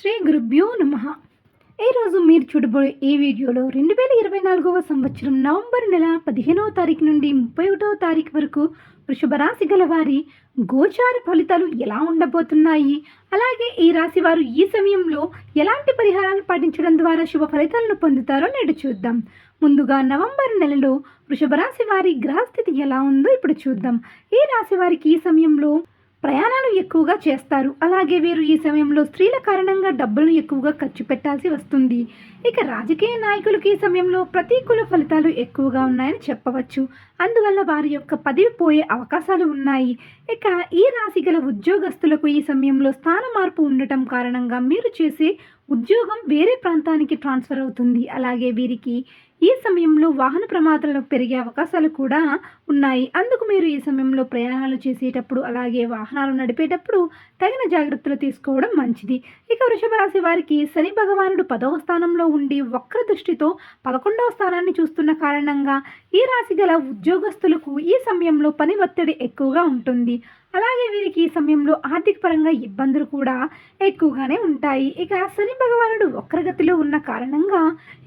శ్రీ గురుభ్యో నమ. ఈరోజు మీరు చూడబోయే ఈ వీడియోలో రెండు వేల ఇరవై నాలుగవ సంవత్సరం నవంబర్ నెల పదిహేనవ తారీఖు నుండి ముప్పై ఒకటవ తారీఖు వరకు వృషభ రాశి గల వారి గోచార ఫలితాలు ఎలా ఉండబోతున్నాయి? అలాగే ఈ రాశి వారు ఈ సమయంలో ఎలాంటి పరిహారాలు పాటించడం ద్వారా శుభ ఫలితాలను పొందుతారో నేడు చూద్దాం. ముందుగా నవంబర్ నెలలో వృషభ రాశి వారి గ్రహస్థితి ఎలా ఉందో ఇప్పుడు చూద్దాం. ఈ రాశి వారికి ఈ సమయంలో ప్రయాణాలు ఎక్కువగా చేస్తారు. అలాగే వీరు ఈ సమయంలో స్త్రీల కారణంగా డబ్బులను ఎక్కువగా ఖర్చు పెట్టాల్సి వస్తుంది. ఇక రాజకీయ నాయకులకు ఈ సమయంలో ప్రతికూల ఫలితాలు ఎక్కువగా ఉన్నాయని చెప్పవచ్చు. అందువల్ల వారి యొక్క పదవి పోయే అవకాశాలు ఉన్నాయి. ఇక ఈ రాశి గల ఉద్యోగస్తులకు ఈ సమయంలో స్థాన మార్పు ఉండటం కారణంగా మీరు చేసే ఉద్యోగం వేరే ప్రాంతానికి ట్రాన్స్ఫర్ అవుతుంది. అలాగే వీరికి ఈ సమయంలో వాహన ప్రమాదాలు పెరిగే అవకాశాలు కూడా ఉన్నాయి. అందుకు మీరు ఈ సమయంలో ప్రయాణాలు చేసేటప్పుడు అలాగే వాహనాలు నడిపేటప్పుడు తగిన జాగ్రత్తలు తీసుకోవడం మంచిది. ఇక వృషభ రాశి వారికి శని భగవానుడు పదవ స్థానంలో ఉండి వక్ర దృష్టితో పదకొండవ స్థానాన్ని చూస్తున్న కారణంగా ఈ రాశి గల ఉద్యోగస్తులకు ఈ సమయంలో పని ఒత్తిడి ఎక్కువగా ఉంటుంది. అలాగే వీరికి ఈ సమయంలో ఆర్థిక పరంగా ఇబ్బందులు కూడా ఎక్కువగానే ఉంటాయి. ఇక శని భగవానుడు వక్రగతిలో ఉన్న కారణంగా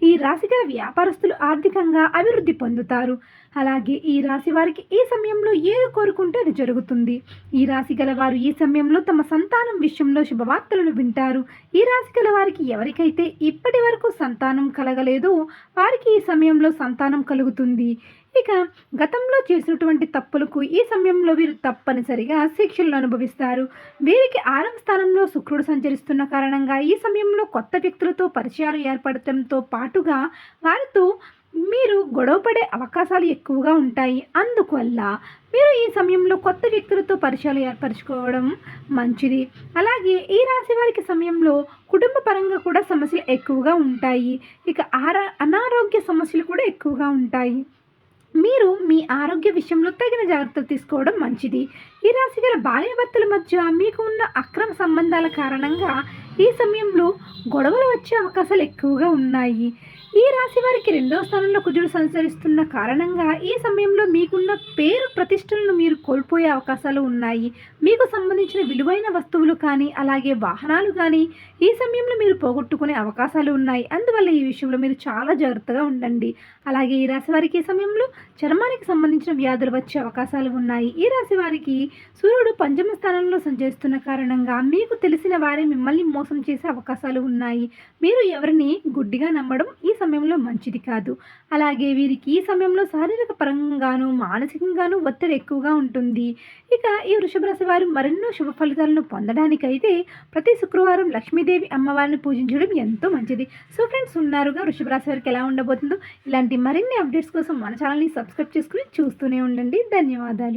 ఈ రాశిగల వ్యాపారస్తులు ఆర్థికంగా అభివృద్ధి పొందుతారు. అలాగే ఈ రాశి వారికి ఈ సమయంలో ఏది కోరుకుంటే అది జరుగుతుంది? ఈ రాశి గల వారు ఈ సమయంలో తమ సంతానం విషయంలో శుభవార్తలను వింటారు? ఈ రాశి గల వారికి ఎవరికైతే ఇప్పటి వరకు సంతానం కలగలేదో వారికి ఈ సమయంలో సంతానం కలుగుతుంది. ఇక గతంలో చేసినటువంటి తప్పులకు ఈ సమయంలో వీరు తప్పనిసరిగా శిక్షలను అనుభవిస్తారు. వీరికి ఆరవ స్థానంలో శుక్రుడు సంచరిస్తున్న కారణంగా ఈ సమయంలో కొత్త వ్యక్తులతో పరిచయాలు ఏర్పడటంతో పాటుగా వారితో మీరు గొడవపడే అవకాశాలు ఎక్కువగా ఉంటాయి. అందువల్ల మీరు ఈ సమయంలో కొత్త వ్యక్తులతో పరిచయాలు ఏర్పరచుకోవడం మంచిది. అలాగే ఈ రాశి వారికి సమయంలో కుటుంబ పరంగా కూడా సమస్యలు ఎక్కువగా ఉంటాయి. ఇక ఆరా అనారోగ్య సమస్యలు కూడా ఎక్కువగా ఉంటాయి. మీరు మీ ఆరోగ్య విషయంలో తగిన జాగ్రత్తలు తీసుకోవడం మంచిది. ఈ రాశి గల భార్యాభర్తల మధ్య మీకు ఉన్న అక్రమ సంబంధాల కారణంగా ఈ సమయంలో గొడవలు వచ్చే అవకాశాలు ఎక్కువగా ఉన్నాయి. ఈ రాశి వారికి రెండవ స్థానంలో కుజుడు సంచరిస్తున్న కారణంగా ఈ సమయంలో మీకున్న పేరు ప్రతిష్టలను మీరు కోల్పోయే అవకాశాలు ఉన్నాయి. మీకు సంబంధించిన విలువైన వస్తువులు కానీ అలాగే వాహనాలు కానీ ఈ సమయంలో మీరు పోగొట్టుకునే అవకాశాలు ఉన్నాయి. అందువల్ల ఈ విషయంలో మీరు చాలా జాగ్రత్తగా ఉండండి. అలాగే ఈ రాశి వారికి ఈ సమయంలో చర్మానికి సంబంధించిన వ్యాధులు వచ్చే అవకాశాలు ఉన్నాయి. ఈ రాశి వారికి సూర్యుడు పంచమ స్థానంలో సంచరిస్తున్న కారణంగా మీకు తెలిసిన వారే మిమ్మల్ని మోసం చేసే అవకాశాలు ఉన్నాయి. మీరు ఎవరిని గుడ్డిగా నమ్మడం ఈ సమయంలో మంచిది కాదు. అలాగే వీరికి ఈ సమయంలో శారీరక పరంగాను మానసికంగాను ఒత్తిడి ఎక్కువగా ఉంటుంది. ఇక ఈ వృషభ రాశి వారు మరెన్నో శుభ ఫలితాలను పొందడానికైతే ప్రతి శుక్రవారం లక్ష్మీదేవి అమ్మవారిని పూజించడం ఎంతో మంచిది. సో ఫ్రెండ్స్ ఉన్నారుగా వృషభ రాశి వారికి ఎలా ఉండబోతుందో ఇలాంటి మరిన్ని అప్డేట్స్ కోసం మన ఛానల్ని సబ్స్క్రైబ్ చేసుకుని చూస్తూనే ఉండండి. ధన్యవాదాలు.